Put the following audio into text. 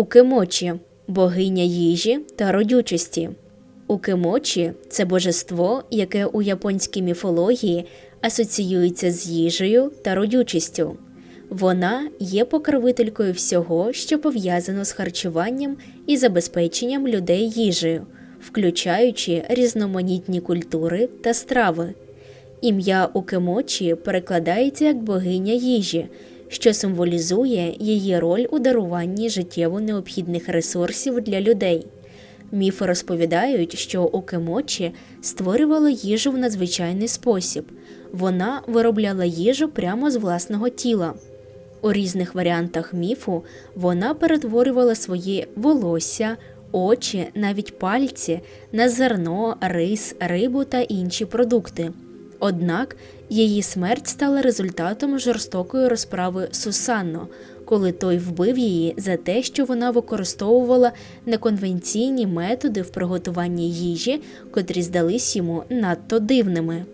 Укемочі богиня їжі та родючості. Укемочі це божество, яке у японській міфології асоціюється з їжею та родючістю. Вона є покровителькою всього, що пов'язано з харчуванням і забезпеченням людей їжею, включаючи різноманітні культури та страви. Ім'я Укемочі перекладається як богиня їжі, що символізує її роль у даруванні життєво необхідних ресурсів для людей. Міфи розповідають, що Укемочі створювала їжу в надзвичайний спосіб. Вона виробляла їжу прямо з власного тіла. У різних варіантах міфу вона перетворювала свої волосся, очі, навіть пальці на зерно, рис, рибу та інші продукти. Однак її смерть стала результатом жорстокої розправи Сусанно, коли той вбив її за те, що вона використовувала неконвенційні методи в приготуванні їжі, котрі здались йому надто дивними.